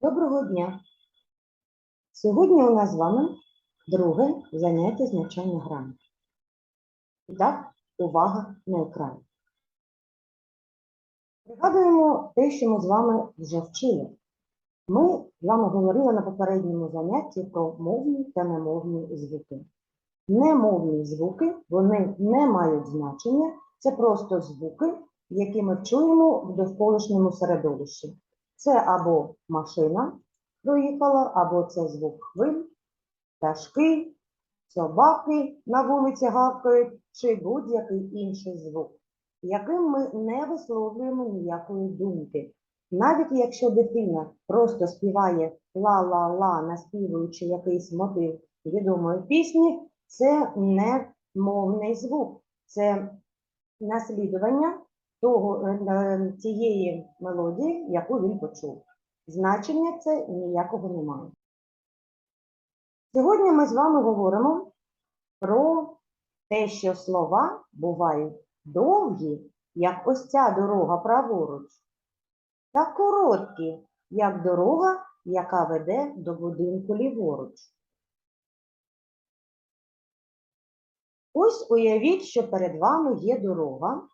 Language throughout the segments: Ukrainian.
Доброго дня! Сьогодні у нас з вами друге заняття з навчання грамоти. І так, увага на екран. Пригадуємо те, що ми з вами вже вчили. Ми з вами говорили на попередньому занятті про мовні та немовні звуки. Немовні звуки, вони не мають значення, це просто звуки, які ми чуємо в довколишньому середовищі. Це або машина проїхала, або це звук хвиль, пташки, собаки на вулиці гавкають, чи будь-який інший звук, яким ми не висловлюємо ніякої думки. Навіть якщо дитина просто співає ла-ла-ла, наспівуючи якийсь мотив відомої пісні, це не мовний звук, це наслідування того, е, е, мелодії, яку він почув. Значення це ніякого немає. Сьогодні ми з вами говоримо про те, що слова бувають довгі, як ось ця дорога праворуч, та короткі, як дорога, яка веде до будинку ліворуч. Ось уявіть, що перед вами є дорога,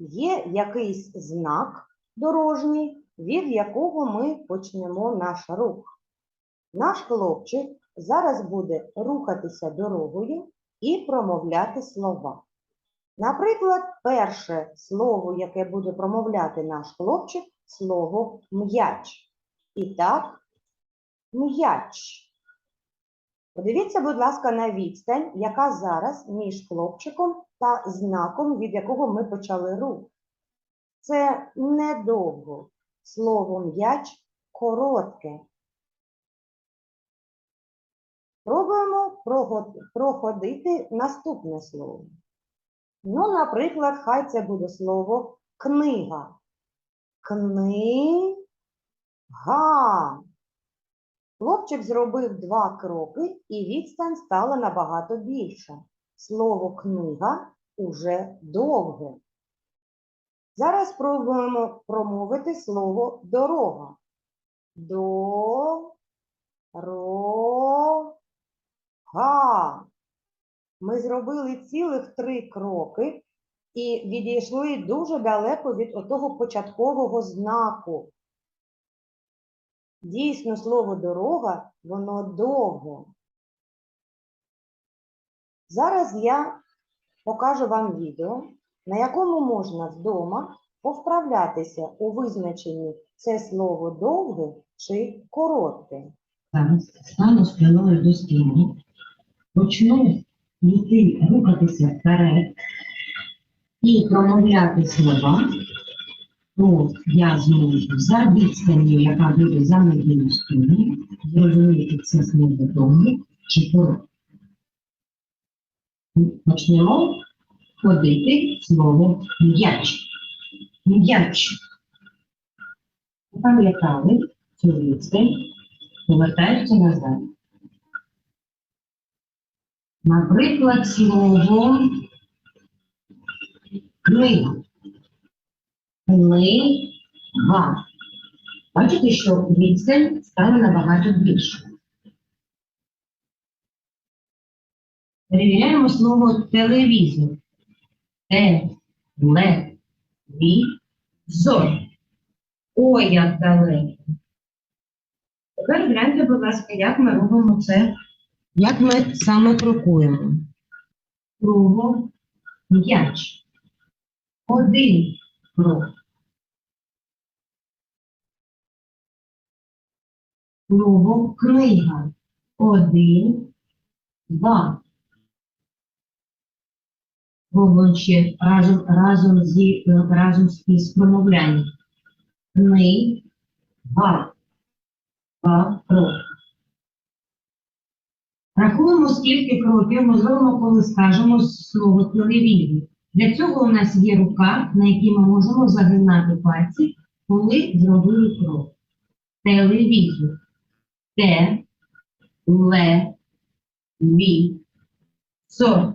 є якийсь знак дорожній, від якого ми почнемо наш рух. Наш хлопчик зараз буде рухатися дорогою і промовляти слова. Наприклад, перше слово, яке буде промовляти наш хлопчик, слово м'яч. І так, м'яч. Подивіться, будь ласка, на відстань, яка зараз між хлопчиком та знаком, від якого ми почали рух. Це недовго. Слово м'яч коротке. Пробуємо проходити наступне слово. Ну, наприклад, хай це буде слово книга. Книга. Хлопчик зробив два кроки, і відстань стала набагато більша. Слово книга уже довге. Зараз спробуємо промовити слово дорога. Дорога. Ми зробили цілих три кроки і відійшли дуже далеко від отого початкового знаку. Дійсно, слово дорога, воно довге. Зараз я покажу вам відео, на якому можна вдома повправлятися у визначенні це слово довге чи коротке. Стану спиною до стіни, почну йти, рухатися вперед і промовляти слова, то я зможу за відстанню, яка буде за моєю спиною, зрозуміти це слово довго чи коротке. Почнемо ходити слово м'яч. М'яч. Пам'ятали цю відстань, повертаюся назад. Наприклад, слово книга. Книга. Бачите, що відстань стала набагато більшою. Перевіряємо слово телевізор. Телевізор. Ой, як далеко. Тепер гляньте, будь ласка, як ми робимо це, як ми саме крокуємо. Кругом м'яч. Один крок. Кругом книга. Один, два. Робимо ще разом, разом, зі, разом з промовлянням. Книга. Два кроки. Рахуємо, скільки кроків ми зробимо, коли скажемо слово телевізор. Для цього у нас є рука, на якій ми можемо загинати пальці, коли зробили крок. Телевізор. Те, ле, ві, со.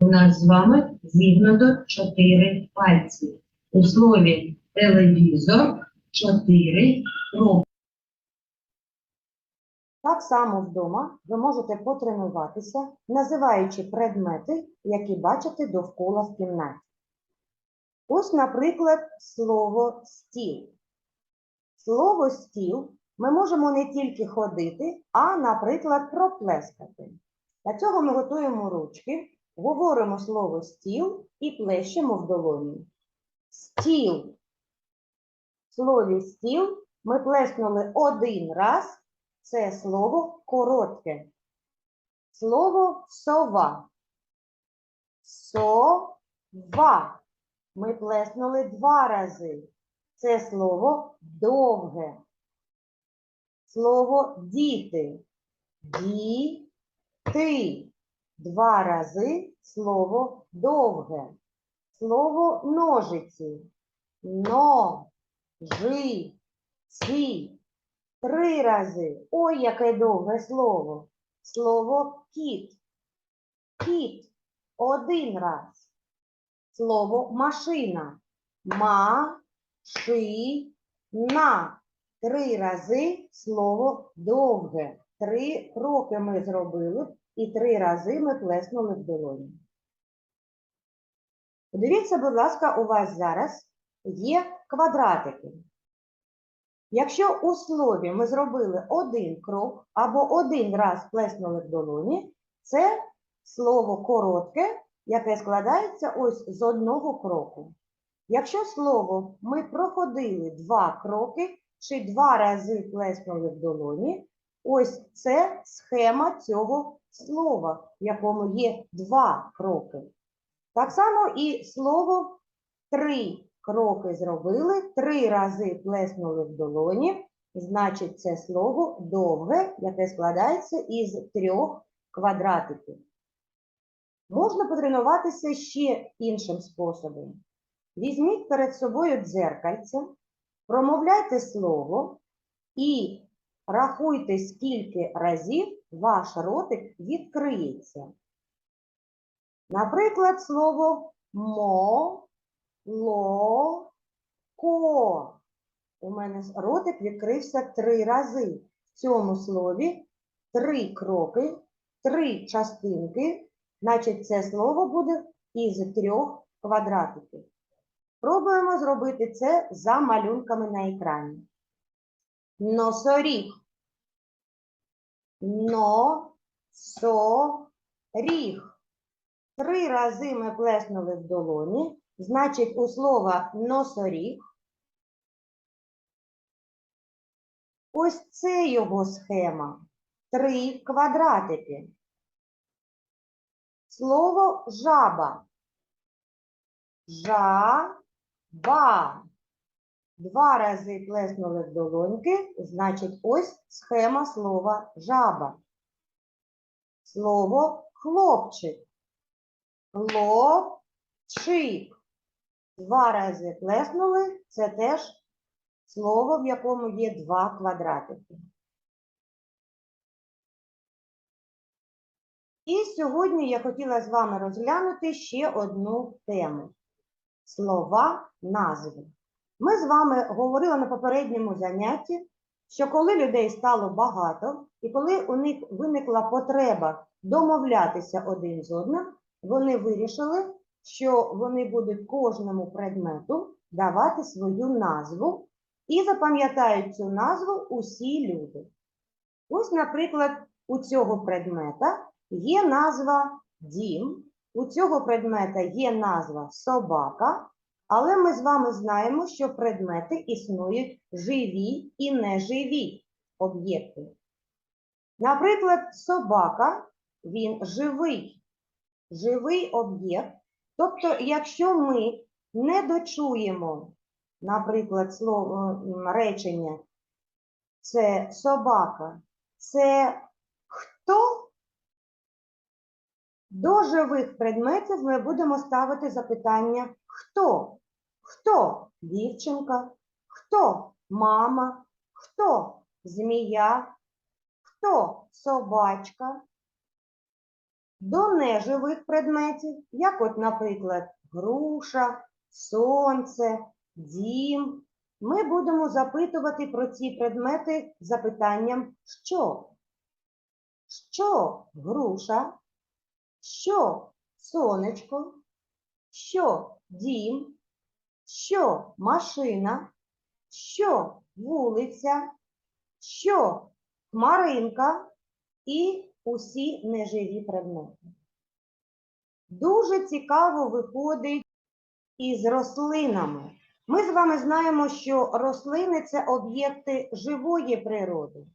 У нас з вами зігнуто чотири пальці. У слові телевізор чотири кроки. Так само вдома ви можете потренуватися, називаючи предмети, які бачите довкола в кімнаті. Ось, наприклад, слово стіл. Слово стіл ми можемо не тільки ходити, а, наприклад, проплескати. Для цього ми готуємо ручки, говоримо слово стіл і плещемо в долоні. Стіл. В слові стіл ми плеснули один раз. Це слово коротке. Слово сова. Сова. Ми плеснули два рази. Це слово довге. Слово діти. Діти. Два рази слово довге. Слово ножиці. Ножиці. Три рази. Ой, яке довге слово. Слово кіт. Кіт. Один раз. Слово машина. Машина. Три рази слово довге. Три кроки ми зробили і три рази ми плеснули в долоні. Подивіться, будь ласка, у вас зараз є квадратики. Якщо у слові ми зробили один крок або один раз плеснули в долоні, це слово коротке, яке складається ось з одного кроку. Якщо слово ми проходили два кроки чи два рази плеснули в долоні, ось це схема цього слова, в якому є два кроки. Так само і слово три кроки зробили, три рази плеснули в долоні, значить це слово довге, яке складається із трьох квадратиків. Можна потренуватися ще іншим способом. Візьміть перед собою дзеркальце, промовляйте слово і рахуйте, скільки разів ваш ротик відкриється. Наприклад, слово мо, ло, ко. У мене ротик відкрився три рази. В цьому слові три кроки, три частинки, значить це слово буде із трьох квадратиків. Пробуємо зробити це за малюнками на екрані. Носоріг. Носоріг. Три рази ми плеснули в долоні. Значить, у слова носоріг. Ось це його схема. Три квадратики. Слово жаба. Жаба. Два рази плеснули в долоньки, значить, ось схема слова жаба. Слово хлопчик. Хлопчик. Два рази плеснули, це теж слово, в якому є два квадратики. І сьогодні я хотіла з вами розглянути ще одну тему слова назви. Ми з вами говорили на попередньому занятті, що коли людей стало багато, і коли у них виникла потреба домовлятися один з одним, вони вирішили, що вони будуть кожному предмету давати свою назву і запам'ятають цю назву усі люди. Ось, наприклад, у цього предмета є назва дім, у цього предмета є назва собака, але ми з вами знаємо, що предмети існують живі і неживі об'єкти. Наприклад, собака він живий, живий об'єкт. Тобто, якщо ми не дочуємо, наприклад, слово речення це собака, це хто? До живих предметів ми будемо ставити запитання хто? Хто дівчинка? Хто мама? Хто змія? Хто собачка? До неживих предметів, як от, наприклад, груша, сонце, дім, ми будемо запитувати про ці предмети запитанням що? Що груша? Що сонечко? Що дім? Що машина? Що вулиця? Що хмаринка і усі неживі предмети. Дуже цікаво виходить із рослинами. Ми з вами знаємо, що рослини це об'єкти живої природи.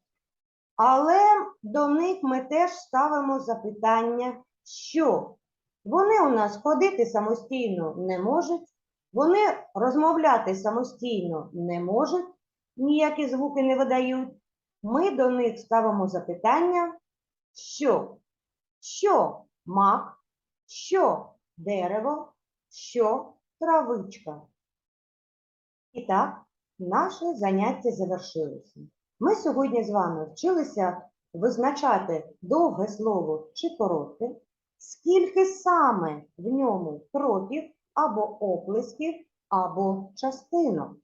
Але до них ми теж ставимо запитання, що вони у нас ходити самостійно не можуть, вони розмовляти самостійно не можуть, ніякі звуки не видають. Ми до них ставимо запитання, що, що мак, що дерево, що травичка. І так, наше заняття завершилося. Ми сьогодні з вами вчилися визначати довге слово чи коротке, скільки саме в ньому кроків або оплесків, або частинок.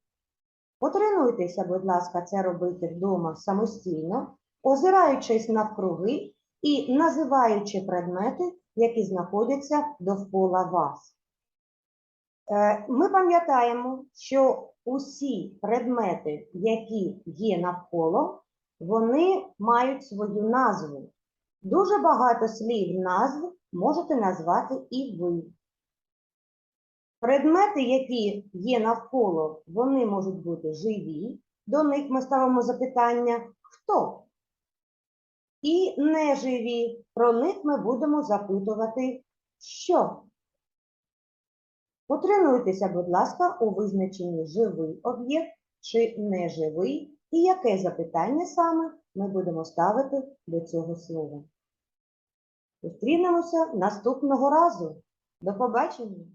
Потренуйтеся, будь ласка, це робити вдома самостійно, озираючись навкруги і називаючи предмети, які знаходяться довкола вас. Е, Ми пам'ятаємо, що усі предмети, які є навколо, вони мають свою назву. Дуже багато слів назв можете назвати і ви. Предмети, які є навколо, вони можуть бути живі. До них ми ставимо запитання хто? І неживі. Про них ми будемо запитувати що. Потренуйтеся, будь ласка, у визначенні живий об'єкт чи неживий, і яке запитання саме ми будемо ставити до цього слова. Зустрінемося наступного разу. До побачення!